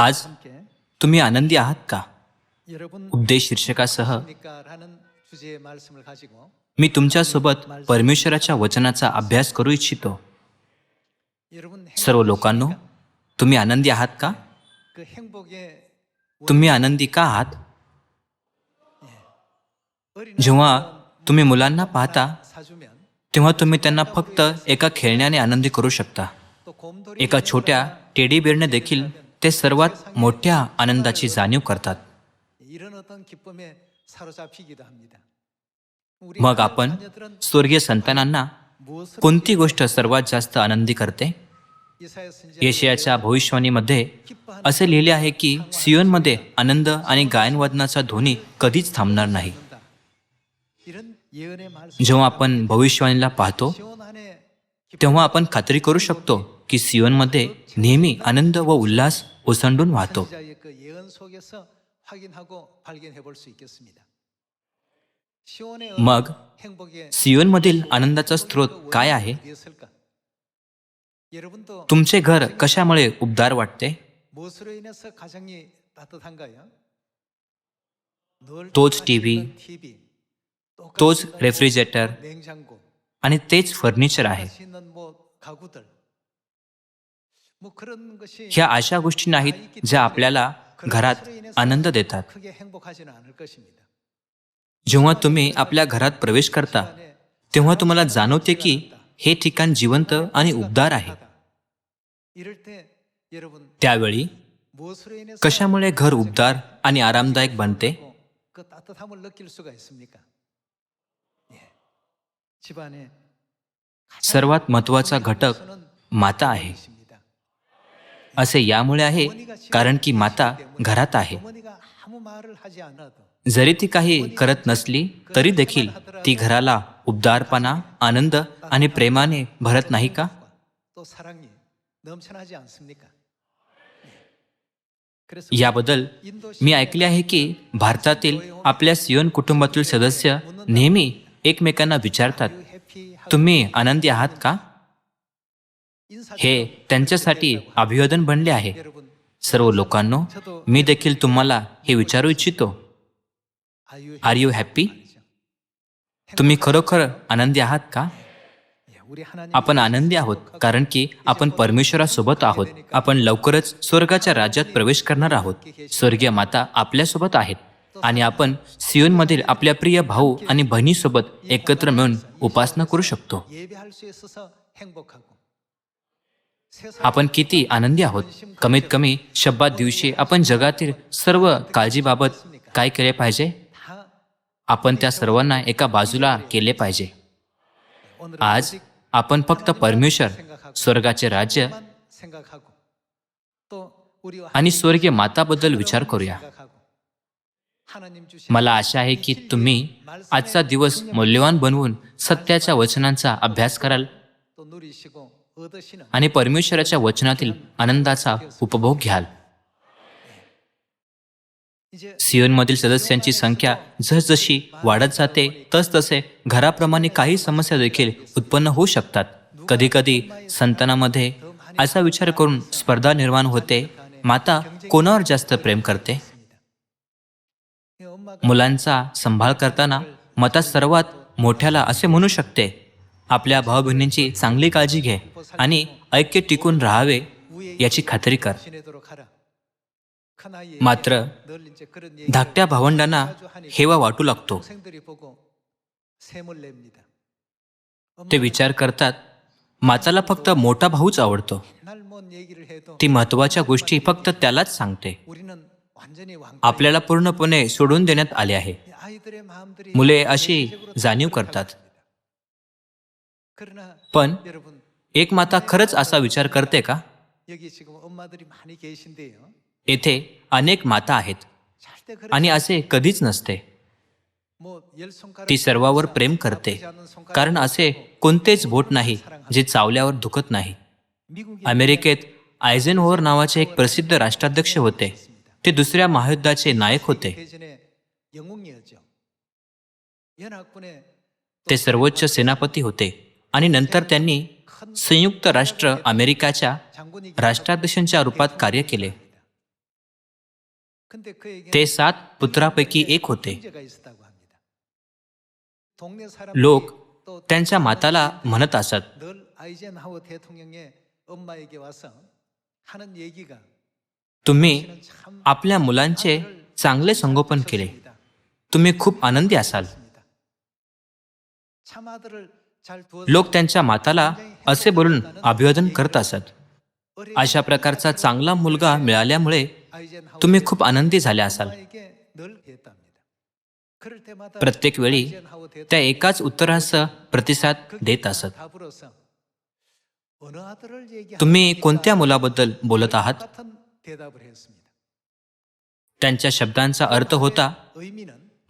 आज तुम्ही आनंदी आहात का? उपदेश शीर्षकासह मी तुमच्यासोबत परमेश्वराच्या वचनाचा अभ्यास करू इच्छितो. सर्व लोकांनो तुम्ही आनंदी आहात का? तुम्ही आनंदी का आहात? जेव्हा तुम्ही मुलांना पाहता तेव्हा तुम्ही त्यांना फक्त एका खेळण्याने आनंदी करू शकता. एका छोट्या टेडी बेरने देखील ते सर्वात मोठ्या आनंदाची जाणीव करतात. मग आपण स्वर्गीय संतानांना कोणती गोष्ट सर्वात जास्त आनंदी करते? येशियाच्या भविष्यवाणीमध्ये असे लिहिले आहे की सियोनमध्ये आनंद आणि गायनवादनाचा ध्वनी कधीच थांबणार नाही. जेव्हा आपण भविष्यवाणीला पाहतो तेव्हा आपण खात्री करू शकतो की सियोनमध्ये नेहमी आनंद व उल्हास ओसंडून वाहतो. मग सियोनमधील आनंदाचा स्रोत काय आहे? तुमचे घर कशामुळे उबदार वाटते? तोच टीव्ही तोच रेफ्रिजरेटर आणि तेच फर्निचर आहे ह्या अशा गोष्टी नाहीत ज्या आपल्याला घरात आनंद देतात. जेव्हा तुम्ही आपल्या घरात प्रवेश करता तेव्हा तुम्हाला जाणवते की हे ठिकाण जिवंत आणि उबदार आहे. त्यावेळी कशामुळे घर उबदार आणि आरामदायक बनते? सर्वात महत्त्वाचा घटक माता आहे. असे यामुळे आहे कारण की माता घरात आहे. जरी ती काही करत नसली तरी देखील ती घराला उबदारपणा आनंद आणि प्रेमाने भरत नाही का? याबद्दल मी ऐकले आहे की भारतातील आपल्या सियोन कुटुंबातील सदस्य नेहमी एकमेकांना विचारतात तुम्ही आनंदी आहात का? हे त्यांच्यासाठी अभिवादन बनले आहे. सर्व लोकांनो मी देखील तुम्हाला हे विचारू इच्छितो. आर यू हॅपी तुम्ही खरोखर आनंदी आहात का? आपण आनंदी आहोत कारण की आपण परमेश्वरासोबत आहोत. आपण लवकरच स्वर्गाच्या राज्यात प्रवेश करणार आहोत. स्वर्गीय माता आपल्यासोबत आहेत. आणि आपण सियोनमधील आपल्या प्रिय भाऊ आणि बहिणीसोबत एकत्र मिळून उपासना करू शकतो. आपण किती आनंदी आहोत. कमीत कमी शब्दात दिवशी आपण जगातील सर्व काळजीबाबत काय केले पाहिजे? आपण त्या सर्वांना एका बाजूला केले पाहिजे. आज आपण फक्त परमेश्वर स्वर्गाचे राज्य आणि स्वर्गीय माताबद्दल विचार करूया. मला आशा आहे की तुम्ही आजचा दिवस मौल्यवान बनवून सत्याच्या वचनांचा अभ्यास कराल. आणि परमेश्वराच्या वचनातील आनंदाचा उपभोग घ्याल. सिओनमधील सदस्यांची संख्या जसजशी वाढत जाते तसतसे घराप्रमाणे काही समस्या देखील उत्पन्न होऊ शकतात. कधीकधी संतानामध्ये असा विचार करून स्पर्धा निर्माण होते माता कोणावर जास्त प्रेम करते? मुलांचा संभाळ करताना माता सर्वात मोठ्याला असे म्हणू शकते आपल्या भावबहिणींची चांगली काळजी घे आणि ऐक्य टिकून राहावे याची खात्री कर. मात्र धाकट्या भावंडांना हेवा वाटू लागतो. ते विचार करतात माचाला फक्त मोठा भाऊच आवडतो. ती महत्त्वाच्या गोष्टी फक्त त्यालाच सांगते. आपल्याला पूर्णपणे सोडून देण्यात आले आहे. मुले अशी जाणीव करतात. पण एक माता खरंच असा विचार करते का? येथे अनेक माता आहेत आणि असे कधीच नसते. ती सर्वावर प्रेम करते कारण असे कोणतेच बोट नाही जे चावल्यावर दुखत नाही. अमेरिकेत आयझेन नावाचे एक प्रसिद्ध राष्ट्राध्यक्ष होते. ते दुसऱ्या महायुद्धाचे नायक होते. ते सर्वोच्च सेनापती होते. आणि नंतर त्यांनी संयुक्त राष्ट्र अमेरिकाच्या राष्ट्राध्यक्षांच्या रूपात कार्य केले. ते सात पुत्रापैकी एक होते. लोक त्यांच्या माताला म्हणत असत तुम्ही आपल्या मुलांचे चांगले संगोपन केले. तुम्ही खूप आनंदी असाल. लोक त्यांच्या माताला असे बोलून अभिवादन करत असत. अशा प्रकारचा चांगला मुलगा मिळाल्यामुळे तुम्ही खूप आनंदी झाले असाल. प्रत्येक वेळी त्या एकाच उत्तरास प्रतिसाद देत असत. तुम्ही कोणत्या मुलाबद्दल बोलत आहात? त्यांच्या शब्दांचा अर्थ होता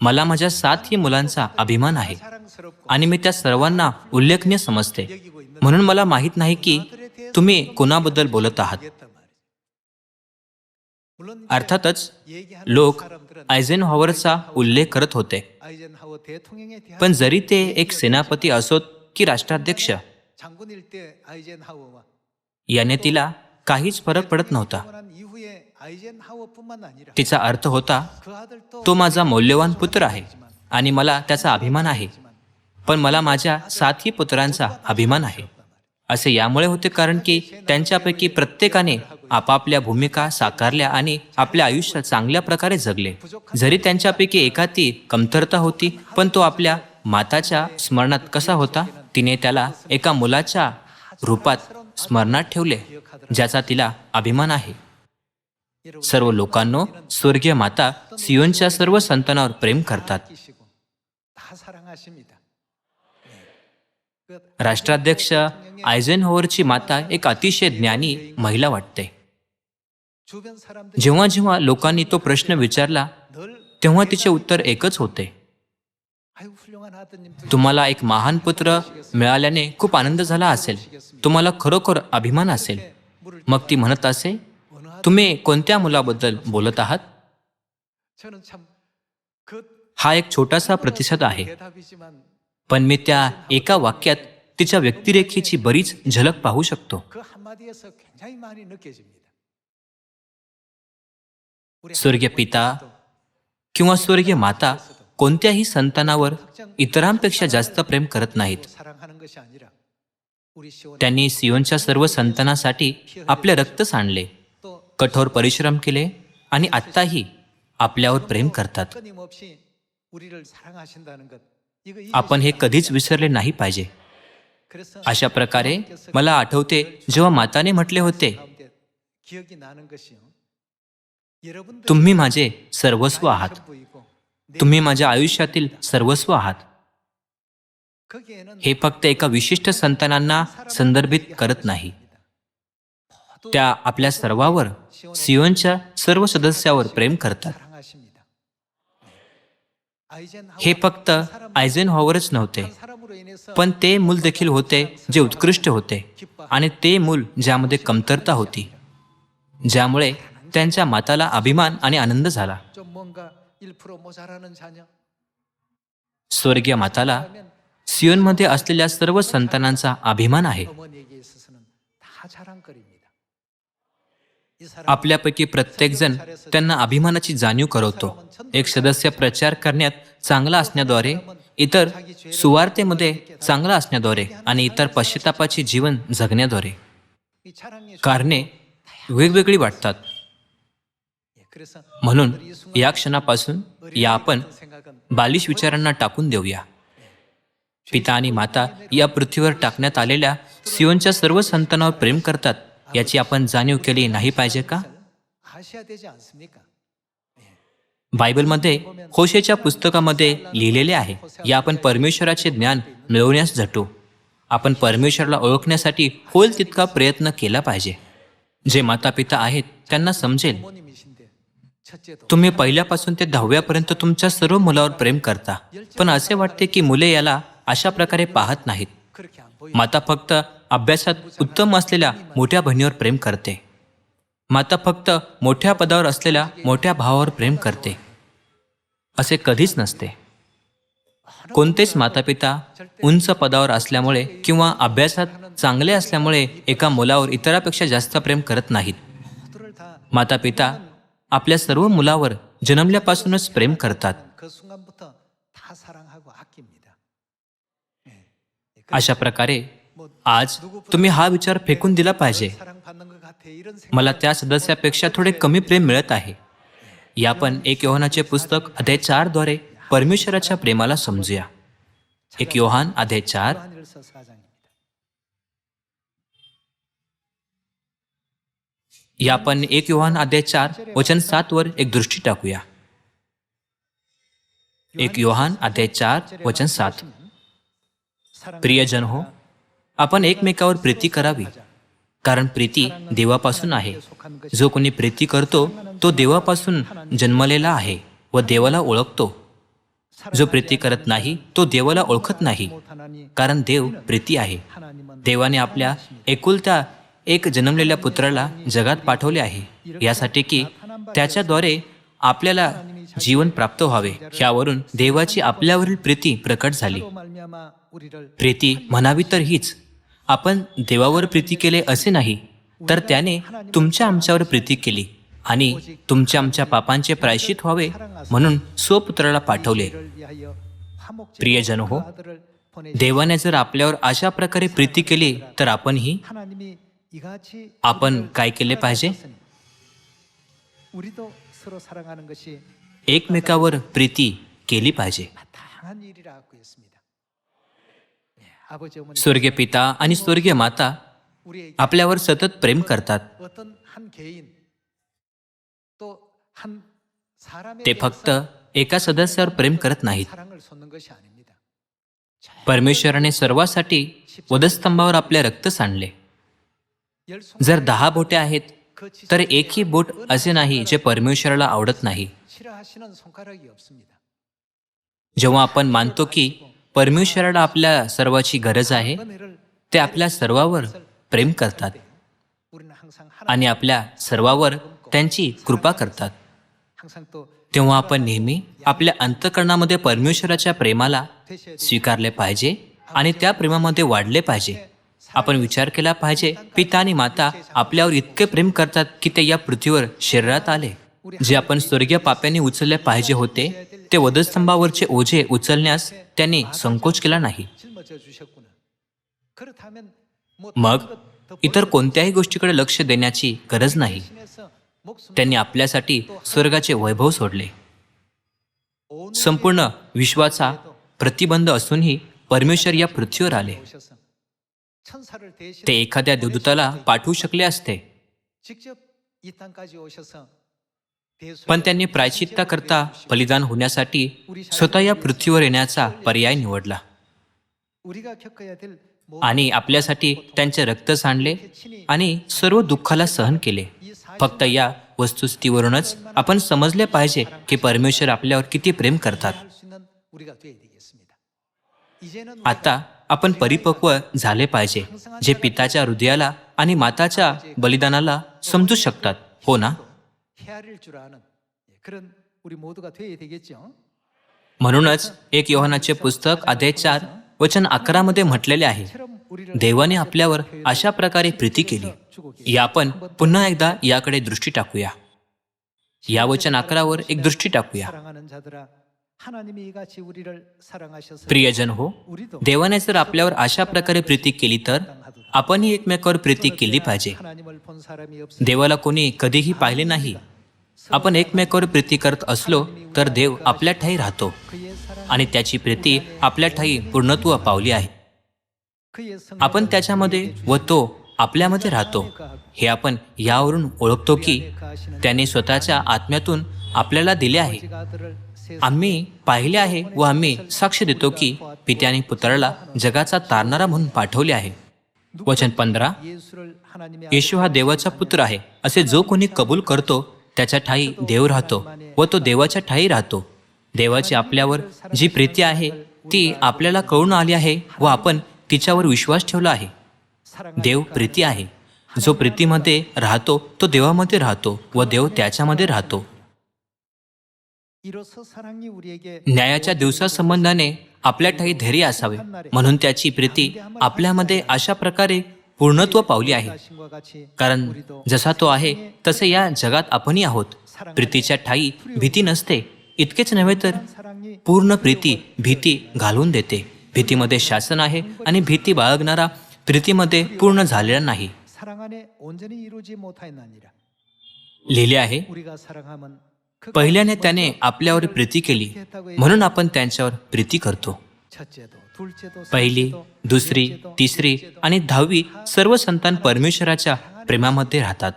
मला माझ्या सातही मुलांचा अभिमान आहे. आणि मी त्या सर्वांना उल्लेखनीय समजते. म्हणून मला माहीत नाही की तुम्ही कोणाबद्दल बोलत आहात. अर्थातच लोक आयझेन हॉवरचा उल्लेख करत होते. पण जरी ते एक सेनापती असोत की राष्ट्राध्यक्ष याने तिला काहीच फरक पडत नव्हता. तिचा अर्थ होता तो माझा मौल्यवान पुत्र आहे आणि मला त्याचा अभिमान आहे. पण मला माझ्या सातही पुत्रांचा अभिमान आहे. असे यामुळे होते कारण की त्यांच्यापैकी प्रत्येकाने आपापल्या भूमिका साकारल्या आणि आपल्या आयुष्य चांगल्या प्रकारे जगले. जरी त्यांच्यापैकी एका ती कमतरता होती पण तो आपल्या माताच्या स्मरणात कसा होता तिने त्याला एका मुलाच्या रूपात स्मरणात ठेवले ज्याचा तिला अभिमान आहे. सर्व लोकांनो स्वर्गीय माता सियोनच्या सर्व संतांवर प्रेम करतात. राष्ट्राध्यक्ष आयझेन होवरची माता एक अतिशय ज्ञानी महिला वाटते. जेव्हा जेव्हा लोकांनी तो प्रश्न विचारला तेव्हा तिचे उत्तर एकच होते. तुम्हाला एक महान पुत्र मिळाल्याने खूप आनंद झाला असेल. तुम्हाला खरोखर अभिमान असेल. मग ती म्हणत असे तुम्ही कोणत्या मुलाबद्दल बोलत आहात? हा एक छोटासा प्रतिसाद आहे. पण मी त्या एका वाक्यात तिच्या व्यक्तिरेखेची बरीच झलक पाहू शकतो. स्वर्गीय पिता किंवा स्वर्गीय माता कोणत्याही संतानावर इतरांपेक्षा जास्त प्रेम करत नाहीत. त्यांनी सिओनच्या सर्व संतानासाठी आपले रक्त सांडले. कठोर परिश्रम केले आणि आत्ताही आपल्यावर प्रेम करतात. आपण हे कधीच विसरले नाही पाहिजे. अशा प्रकारे मला आठवते जेव्हा माताने म्हटले होते तुम्ही माझे सर्वस्व आहात. तुम्ही माझ्या आयुष्यातील सर्वस्व आहात. हे फक्त एका विशिष्ट संतानांना संदर्भित करत नाही. त्या आपल्या सर्वावर सिओनच्या सर्व सदस्यावर प्रेम करतात. हे फक्त आयझेन हॉवरच नव्हते पण ते मूल देखील होते जे उत्कृष्ट होते आणि ते मूल ज्यामध्ये कमतरता होती ज्यामुळे त्यांच्या माताला अभिमान आणि आनंद झाला. स्वर्गीय माताला सिओनमध्ये असलेल्या सर्व संतानांचा अभिमान आहे. आपल्यापैकी प्रत्येकजण त्यांना अभिमानाची जाणीव करवतो. एक सदस्य प्रचार करण्यात चांगला असण्याद्वारे इतर सुवार्तेमध्ये चांगला असण्याद्वारे आणि इतर पश्चितापाचे जीवन जगण्याद्वारे. कारणे वेगवेगळी वाटतात. म्हणून या क्षणापासून या आपण बालिश विचारांना टाकून देऊया. पिता आणि माता या पृथ्वीवर टाकण्यात आलेल्या सिओनच्या सर्व संतांवर प्रेम करतात. याची आपण जाणीव केली नाही पाहिजे का? बायबलमध्ये होशेच्या पुस्तकामध्ये लिहिलेले आहे या आपण परमेश्वराचे ज्ञान मिळवण्यास झटू. आपण परमेश्वरला ओळखण्यासाठी होईल तितका प्रयत्न केला पाहिजे. जे माता पिता आहेत त्यांना समजेल तुम्ही पहिल्यापासून ते दहाव्यापर्यंत तुमच्या सर्व मुलावर प्रेम करता. पण असे वाटते की मुले याला अशा प्रकारे पाहत नाहीत. माता फक्त अभ्यासात उत्तम असलेल्या मोठ्या बहिणीवर प्रेम करते. माता फक्त मोठ्या पदावर असलेल्या मोठ्या भावावर प्रेम करते. असे कधीच नसते. कोणतेच मातापिता उंच पदावर असल्यामुळे किंवा अभ्यासात चांगले असल्यामुळे एका मुलावर इतरापेक्षा जास्त प्रेम करत नाहीत. मातापिता आपल्या सर्व मुलावर जन्मल्यापासूनच प्रेम करतात. अशा प्रकारे आज तुम्ही हा विचार फेकून दिला पाहिजे. मला त्या सदस्यापेक्षा थोडे कमी प्रेम मिळत आहे. या पण एक योहानाचे पुस्तक अध्याय चारद्वारे परमेश्वराच्या प्रेमाला समजूया. एक योहान अध्याय चार. या पण एक योहान अध्याय चार वचन सात वर एक दृष्टी टाकूया. एक योहान अध्याय चार वचन सात. प्रियजन हो आपण एकमेकावर प्रीती करावी. कारण प्रीती देवापासून आहे. जो कोणी प्रीती करतो तो देवापासून जन्मलेला आहे व देवाला ओळखतो. जो प्रीती करत नाही तो देवाला ओळखत नाही. कारण देव प्रीती आहे. देवाने आपल्या एकुलत्या एक जन्मलेल्या पुत्राला जगात पाठवले आहे. यासाठी की त्याच्याद्वारे आपल्याला जीवन प्राप्त व्हावे. यावरून देवाची आपल्यावरील प्रीती प्रकट झाली. प्रीती म्हणावी तर हीच. आपण देवावर प्रीती केले असे नाही तर त्याने तुमच्या आमच्यावर प्रीती केली आणि तुमच्या आमच्या पापांचे प्रायश्चित व्हावे म्हणून स्वपुत्राला पाठवले. प्रियजन हो देवाने जर आपल्यावर अशा प्रकारे प्रीती केली तर आपणही आपण काय केले पाहिजे? एकमेकावर प्रीती केली पाहिजे. स्वर्गीय पिता आणि स्वर्गीय माता आपल्यावर सतत प्रेम करतात. ते फक्त एका सदस्यावर प्रेम करत नाहीत. परमेश्वराने सर्वासाठी वधस्तंभावर आपले रक्त सांडले. जर दहा बोटे आहेत तर एकही बोट असे नाही जे परमेश्वराला आवडत नाही. जेव्हा आपण मानतो की परमेश्वराला आपल्या सर्वाची गरज आहे ते आपल्या सर्वावर प्रेम करतात आणि आपल्या सर्वावर त्यांची कृपा करतात. तेव्हा आपण नेहमी आपल्या अंतकरणामध्ये परमेश्वराच्या प्रेमाला स्वीकारले पाहिजे आणि त्या प्रेमामध्ये वाढले पाहिजे. आपण विचार केला पाहिजे पिता आणि माता आपल्यावर इतके प्रेम करतात की ते या पृथ्वीवर शरीरात आले. जे आपण स्वर्गीय पाप्याने उचलले पाहिजे होते ते वधस्तंभावरचे ओझे उचलण्यास त्यांनी संकोच केला नाही. मग इतर कोणत्याही गोष्टीकडे लक्ष देण्याची गरज नाही. त्यांनी आपल्यासाठी स्वर्गाचे वैभव सोडले. संपूर्ण विश्वाचा प्रतिबंध असूनही परमेश्वर या पृथ्वीवर आले. ते एखाद्या देवदूताला पाठवू शकले असते. पण त्यांनी प्रायचित्ता करता बलिदान होण्यासाठी स्वतः या पृथ्वीवर येण्याचा पर्याय निवडला. आणि आपल्यासाठी त्यांचे रक्त सांडले आणि सर्व दुःखाला सहन केले. फक्त या वस्तुस्थितीवरूनच आपण समजले पाहिजे की परमेश्वर आपल्यावर किती प्रेम करतात. आता आपण परिपक्व झाले पाहिजे जे पिताच्या हृदयाला आणि माताच्या बलिदानाला समजू शकतात हो ना? 헤아릴 줄 아는 예, 그런 우리 모두가 되어야 되겠죠. म्हणूनच एक योहानाचे पुस्तक अध्याय चार वचन अकरामध्ये म्हटलेले आहे 처럼 우리를 देवाने आपल्यावर अशा प्रकारे प्रीती केली 주고 या आपण पुन्हा एकदा याकडे दृष्टी टाकूया या वचन अकरावर एक दृष्टी टाकूया 사랑하는 자들아 하나님이 이같이 우리를 사랑하셔서 प्रियजन हो 우리도 देवाने जर आपल्यावर अशा प्रकारे प्रीती केली तर आपणही एकमेकावर प्रीती केली पाहिजे 하나님을 본 사람이 없어 देवाला कोणी कधीही पाहिले नाही आपण एकमेकावर प्रीती करत असलो तर देव आपल्या ठाई राहतो. आणि त्याची प्रीती आपल्या ठाई पूर्णत्व पावली आहे. आपण त्याच्यामध्ये व तो आपल्यामध्ये राहतो. हे आपण यावरून ओळखतो की त्याने स्वतःच्या आत्म्यातून आपल्याला दिले आहे. आम्ही पाहिले आहे व आम्ही साक्ष देतो की पित्याने पुत्राला जगाचा तारणारा म्हणून पाठवले आहे. वचन पंधरा येशू हा देवाचा पुत्र आहे असे जो कोणी कबूल करतो त्याच्या ठाई देव राहतो व तो देवाच्या ठाई राहतो. देवाची आपल्यावर जी प्रीती आहे ती आपल्याला कळून आली आहे व आपण तिच्यावर विश्वास ठेवला आहे. देव प्रीती आहे. जो प्रीतीमध्ये राहतो तो देवामध्ये राहतो व देव त्याच्यामध्ये राहतो. न्यायाच्या दिवसासंबंधाने आपल्या ठाई धैर्य असावे. म्हणून त्याची प्रीती आपल्यामध्ये अशा प्रकारे पूर्णत्व पावली आहे. कारण जसा तो आहे तसे या जगात आपणही आहोत. प्रीतीच्या ठाई भीती नसते इतकेच नव्हे तर पूर्ण प्रीती भीती घालून देते. भीतीमध्ये शासन आहे आणि भीती बाळगणारा प्रीतीमध्ये पूर्ण झालेला नाही. लिहिले आहे पहिल्याने त्याने आपल्यावर प्रीती केली म्हणून आपण त्यांच्यावर प्रीती करतो. पहिली दुसरी तिसरी आणि दहावी सर्व संतान परमेश्वराच्या प्रेमामध्ये राहतात.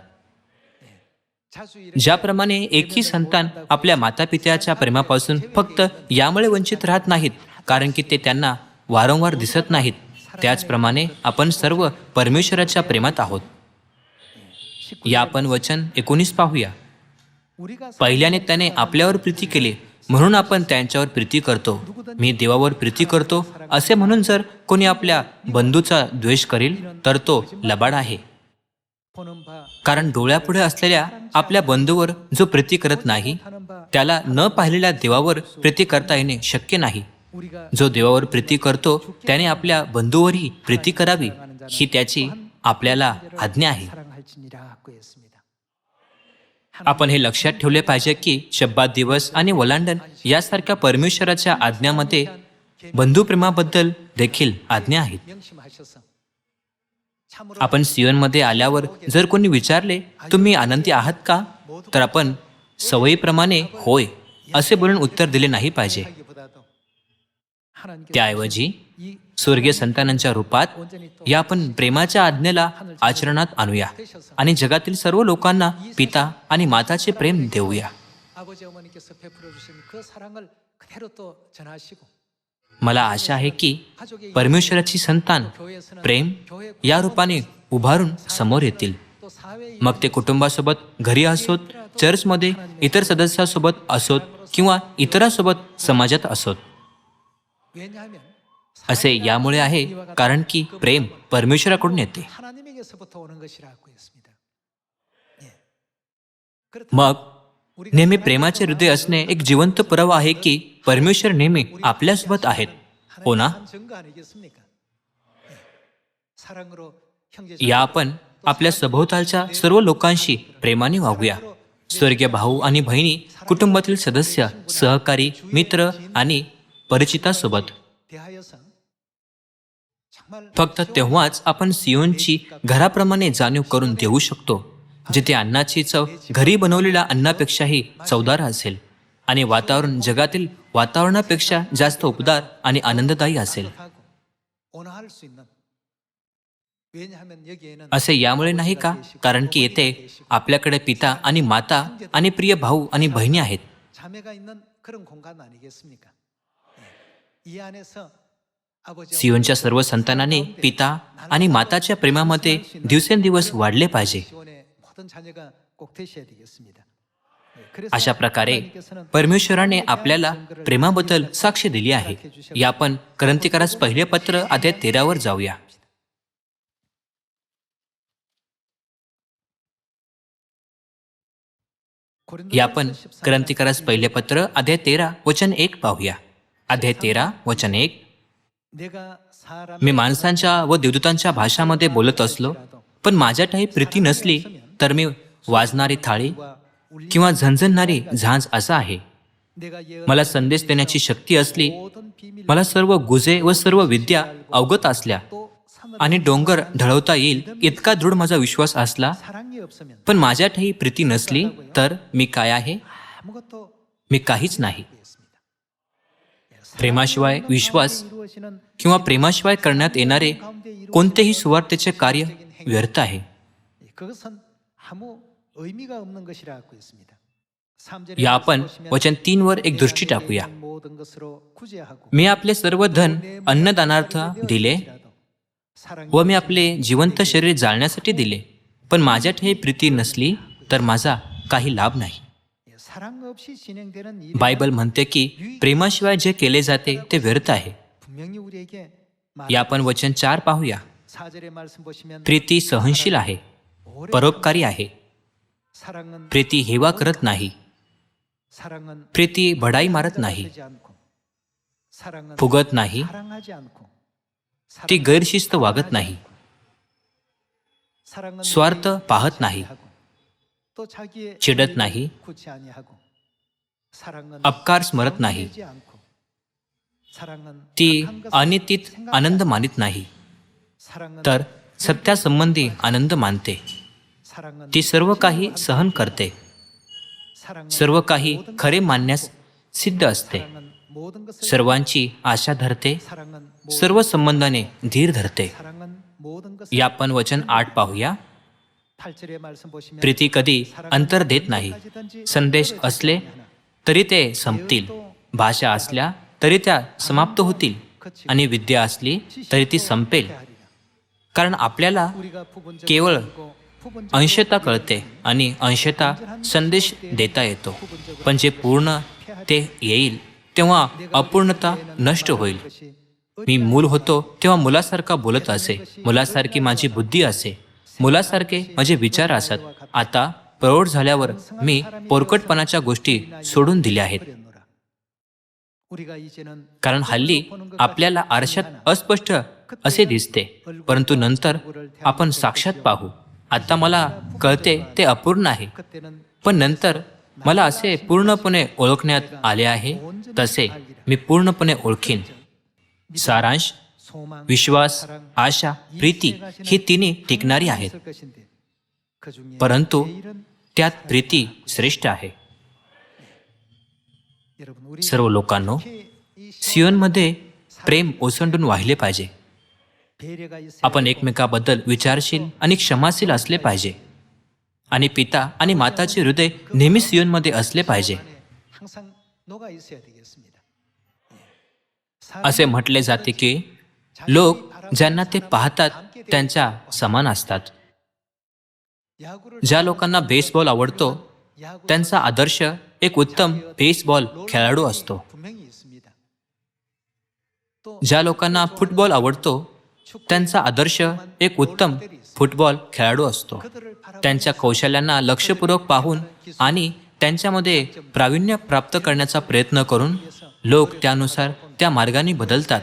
ज्याप्रमाणे एकही संतान आपल्या माता पित्याच्या प्रेमापासून फक्त यामुळे वंचित राहत नाहीत कारण की ते त्यांना वारंवार दिसत नाहीत. त्याचप्रमाणे आपण सर्व परमेश्वराच्या प्रेमात आहोत. या आपण वचन एकोणीस पाहूया. पहिल्याने त्याने आपल्यावर प्रीती केली म्हणून आपण त्यांच्यावर प्रीती करतो. मी देवावर प्रीती करतो. असे म्हणून जर कोणी आपल्या बंधूचा द्वेष करील तर तो लबाड आहे. कारण डोळ्यापुढे असलेल्या आपल्या बंधूवर जो प्रीती करत नाही त्याला न पाहिलेल्या देवावर प्रीती करता येणे शक्य नाही. जो देवावर प्रीती करतो त्याने आपल्या बंधूवरही प्रीती करावी ही त्याची आपल्याला आज्ञा आहे. आपण हे लक्षात ठेवले पाहिजे की शब्बात दिवस आणि वलांडन यासारख्या परमेश्वराच्या आज्ञामध्ये बंधुप्रेमाबद्दल देखील आज्ञा आहेत. आपण सियोनमध्ये आल्यावर जर कोणी विचारले तुम्ही आनंदी आहात का? तर आपण सवयीप्रमाणे होय असे बोलून उत्तर दिले नाही पाहिजे. त्याऐवजी स्वर्गीय संतानांच्या रूपात या आपण प्रेमाच्या आज्ञेला आचरणात आणूया आणि जगातील सर्व लोकांना पिता आणि माताचे प्रेम देऊया. मला आशा आहे की परमेश्वराची संतान प्रेम या रूपाने उभारून समोर येतील. मग ते कुटुंबासोबत घरी असोत चर्चमध्ये इतर सदस्यासोबत असोत किंवा इतरांसोबत समाजात असोत. असे यामुळे आहे कारण की प्रेम परमेश्वराकडून येते. मग नेहमी प्रेमाचे हृदय असणे एक जिवंत पर्व आहे की परमेश्वर नेहमी आपल्यासोबत आहेत हो ना? या आपण आपल्या सभोवतालच्या सर्व लोकांशी प्रेमाने वागूया. स्वर्गीय भाऊ आणि बहिणी कुटुंबातील सदस्य सहकारी मित्र आणि परिचितासोबत. फक्त तेव्हाच आपण सियोनची घराप्रमाणे जाणीव करून देऊ शकतो जिथे अन्नाची चव घरी बनवलेल्या अन्नापेक्षाही चवदार असेल आणि वातावरण जगातील वातावरणापेक्षा जास्त उपदार आणि आनंददायी असेल. असे यामुळे नाही का? कारण की येथे आपल्याकडे पिता आणि माता आणि प्रिय भाऊ आणि बहिणी आहेत. सियोनच्या सर्व संतानाने पिता आणि माताच्या प्रेमामध्ये दिवसेंदिवस वाढले पाहिजे. अशा प्रकारे परमेश्वराने आपल्याला प्रेमाबद्दल साक्ष दिली आहे. या आपण क्रांतिकारास पहिले पत्र आध्या तेरावर जाऊया. या आपण क्रांतिकारास पहिले पत्र आध्या तेरा वचन एक पाहूया. अध्याय तेरा वचन एक. मी माणसांच्या व देवदूतांच्या भाषामध्ये बोलत असलो पण माझ्या ठाई प्रीती नसली तर मी वाजणारी थाळी किंवा झंझणणारी झांज असा आहे. मला संदेश देण्याची शक्ती असली मला सर्व गुजे व सर्व विद्या अवगत असल्या आणि डोंगर ढळवता येईल इतका दृढ माझा विश्वास असला पण माझ्या ठाई प्रीती नसली तर मी काय आहे? मी काहीच नाही. प्रेमाशिवाय विश्वास किंवा प्रेमाशिवाय करण्यात येणारे कोणतेही सुवार्थेचे कार्य व्यर्थ आहे. या आपण वचन तीन वर एक दृष्टी टाकूया. मी आपले सर्व धन अन्नदानार्थ दिले व मी आपले जिवंत शरीर जाळण्यासाठी दिले. पण माझ्यात हे प्रीती नसली तर माझा काही लाभ नाही. बायबल म्हणते की प्रेमाशिवाय जे केले जाते ते व्यर्थ आहे. या आपण वचन चार पाहूया. प्रीती सहनशील आहे. परोपकारी आहे. प्रीती हेवा करत नाही. प्रीती भडाई मारत नाही. फुगत नाही. ती गैरशिस्त वागत नाही. स्वार्थ पाहत नाही. चिडत नाही अपकार स्मरत नाही ती अनितीत आनंद मानित नाही तर सत्यासंबंधी आनंद मानते ती सर्व काही सहन करते सर्व काही खरे मानण्यास सिद्ध असते सर्वांची आशा धरते सर्व संबंधाने धीर धरते या आपण वचन आठ पाहूया प्रीती कधी अंतर देत नाही. संदेश असले तरी ते संपतील. भाषा असल्या तरी त्या समाप्त होतील. आणि विद्या असली तरी ती संपेल. कारण आपल्याला केवळ अंशता कळते आणि अंशता संदेश देता. येतो. पण जे पूर्ण ते येईल तेव्हा अपूर्णता नष्ट होईल. मी मूल होतो तेव्हा मुलासारखा बोलत असे. मुलासारखी माझी बुद्धी असे. मुलासारखे माझे विचार असत. आता प्रौढ झाल्यावर मी पोरकटपणाच्या गोष्टी सोडून दिल्या आहेत. कारण हल्ली आपल्याला आरशात अस्पष्ट असे दिसते. परंतु नंतर आपण साक्षात पाहू. आता मला कळते ते अपूर्ण आहे. पण नंतर मला असे पूर्णपणे ओळखण्यात आले आहे. तसे मी पूर्णपणे ओळखीन. सारांश विश्वास आशा प्रीती ही तिन्ही टिकणारी आहेत. परंतु त्यात प्रीती श्रेष्ठ आहे. सर्व लोकांनो सियोनमध्ये प्रेम ओसंडून वाहिले पाहिजे. आपण एकमेकाबद्दल विचारशील आणि क्षमाशील असले पाहिजे. आणि पिता आणि माताचे हृदय नेहमी सियोनमध्ये असले पाहिजे. असे म्हटले जाते की लोक ज्यांना ते पाहतात त्यांच्या समान असतात. ज्या लोकांना बेसबॉल आवडतो त्यांचा आदर्श एक उत्तम बेसबॉल खेळाडू असतो. ज्या लोकांना फुटबॉल आवडतो त्यांचा आदर्श एक उत्तम फुटबॉल खेळाडू असतो. त्यांच्या कौशल्यांना लक्षपूर्वक पाहून आणि त्यांच्यामध्ये प्रावीण्य प्राप्त करण्याचा प्रयत्न करून लोक त्यानुसार त्या मार्गाने बदलतात.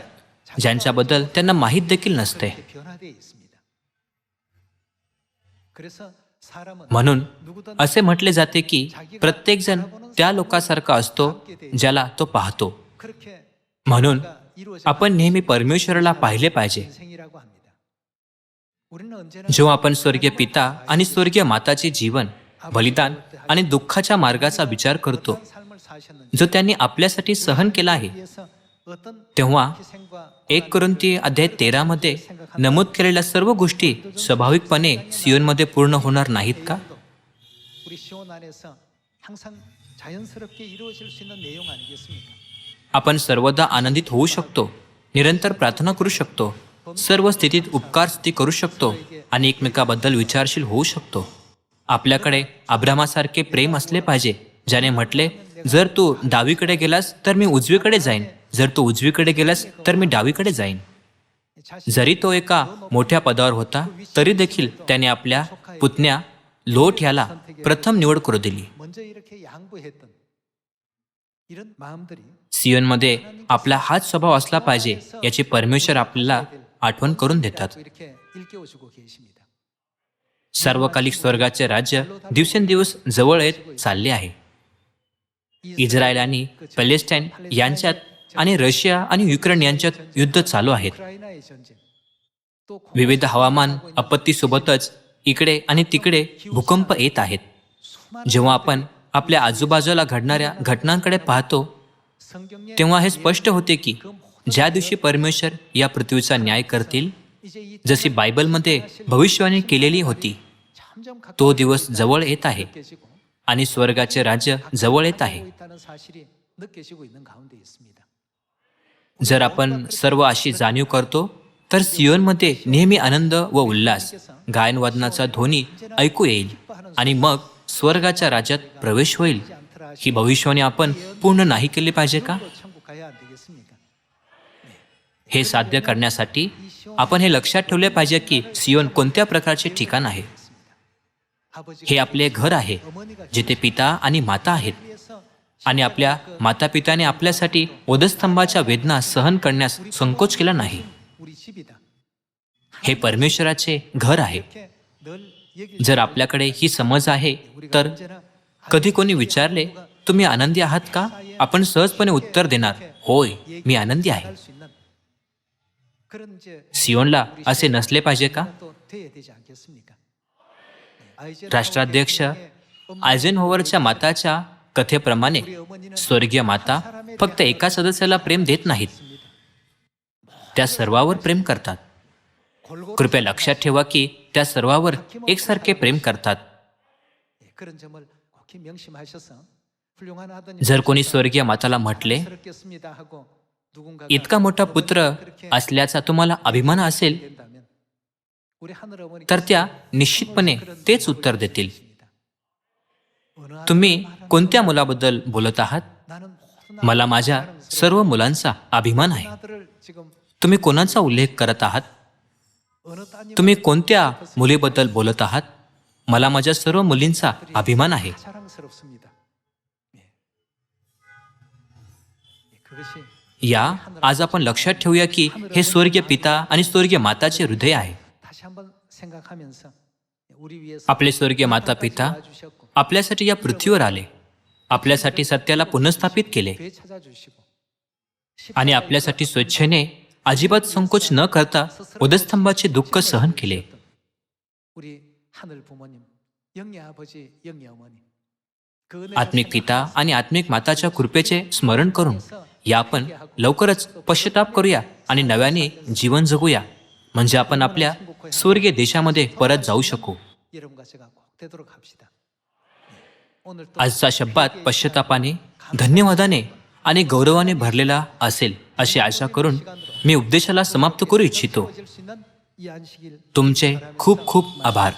ज्यांच्याबद्दल त्यांना माहीत देखील नसते. म्हणून असे म्हटले जाते की प्रत्येकजण त्या लोकांसारखा असतो ज्याला तो पाहतो. म्हणून आपण नेहमी परमेश्वराला पाहिले पाहिजे. जेव्हा आपण स्वर्गीय पिता आणि स्वर्गीय माताचे जीवन बलिदान आणि दुःखाच्या मार्गाचा विचार करतो जो त्यांनी आपल्यासाठी सहन केला आहे तेव्हा एक करून ती अध्याय तेरामध्ये नमूद केलेल्या सर्व गोष्टी स्वाभाविकपणे सियोनमध्ये पूर्ण होणार नाहीत का? आपण सर्वदा आनंदित होऊ शकतो निरंतर प्रार्थना करू शकतो सर्व स्थितीत उपकार स्थिती करू शकतो आणि एकमेकाबद्दल विचारशील होऊ शकतो. आपल्याकडे अब्रामासारखे प्रेम असले पाहिजे ज्याने म्हटले जर तू डावीकडे गेलास तर मी उजवीकडे जाईन जर तू उजवीकडे गेलास तर मी डावीकडे जाईन. जरी तो एका मोठ्या पदावर होता तरी देखील त्याने आपल्या पुतण्या लोट याला प्रथम निवड करू दिली. सियोनमध्ये आपला हाच स्वभाव असला पाहिजे याची परमेश्वर आपल्याला आठवण करून देतात. सार्वकालिक स्वर्गाचे राज्य दिवसेंदिवस जवळ येत चालले आहे. इस्रायल आणि पॅलेस्टाईन यांच्यात आणि रशिया आणि युक्रेन यांच्यात युद्ध चालू आहेत. विविध हवामान आपत्तीसोबतच इकडे आणि तिकडे भूकंप येत आहेत. जेव्हा आपण आपल्या आजूबाजूला घडणाऱ्या घटनांकडे पाहतो तेव्हा हे स्पष्ट होते की ज्या दिवशी परमेश्वर या पृथ्वीचा न्याय करतील जशी बायबलमध्ये भविष्यवाणी केलेली होती तो दिवस जवळ येत आहे आणि स्वर्गाचे राज्य जवळ येत आहे. जर आपण सर्व अशी जाणीव करतो तर सियोनमध्ये नेहमी आनंद व उल्हास गायनवादनाचा ध्वनी ऐकू येईल आणि मग स्वर्गाच्या राज्यात प्रवेश होईल. ही भविष्यवाणी आपण पूर्ण नाही केली पाहिजे का? हे साध्य करण्यासाठी आपण हे लक्षात ठेवले पाहिजे की सियोन कोणत्या प्रकारचे ठिकाण आहे. हे आपले घर आहे जिथे पिता आणि माता आहेत. आणि आपल्या मातापित्याने आपल्यासाठी वधस्तंभाच्या वेदना सहन करण्यास संकोच केला नाही. हे परमेश्वराचे घर आहे. जर आपल्याकडे ही समज आहे तर कधी कोणी विचारले तुम्ही आनंदी आहात का? आपण सहजपणे उत्तर देणार होय मी आनंदी आहे. सियोनला असे नसले पाहिजे का? राष्ट्राध्यक्ष आयझेनहोवरच्या माताच्या कथेप्रमाणे स्वर्गीय माता फक्त एका सदस्याला प्रेम देत नाहीत. त्या सर्वावर प्रेम करतात. कृपया लक्षात ठेवा की त्या सर्वावर एकसारखे प्रेम करतात. जर कोणी स्वर्गीय माताला म्हटले इतका मोठा पुत्र असल्याचा तुम्हाला अभिमान असेल? तर त्या निश्चितपणे तेच उत्तर देतील. तुम्ही कोणत्या मुलाबद्दल बोलत आहात? मला माझ्या सर्व मुलांचा अभिमान आहे. तुम्ही कोणाचा उल्लेख करत आहात? तुम्ही कोणत्या मुलीबद्दल बोलत आहात? मला माझ्या सर्व मुलींचा अभिमान आहे. या आज आपण लक्षात ठेवूया की हे स्वर्गीय पिता आणि स्वर्गीय माताचे हृदय आहे. आपले स्वर्गीय माता पिता आपल्यासाठी या पृथ्वीवर आले. आपल्यासाठी सत्याला पुनर्स्थापित केले. आणि आपल्यासाठी स्वच्छेने अजिबात संकोच न करता उदस्तंभाचे दुःख सहन केले. आत्मिक पिता आणि आत्मिक माताच्या कृपेचे स्मरण करून या आपण लवकरच पश्चाताप करूया आणि नव्याने जीवन जगूया. म्हणजे आपण आपल्या स्वर्गीय देशामध्ये परत जाऊ शकू. आजचा शब्दात पश्चतापाने धन्यवादाने आणि गौरवाने भरलेला असेल अशी आशा करून मी उपदेशाला समाप्त करू इच्छितो. तुमचे खूप खूप आभार.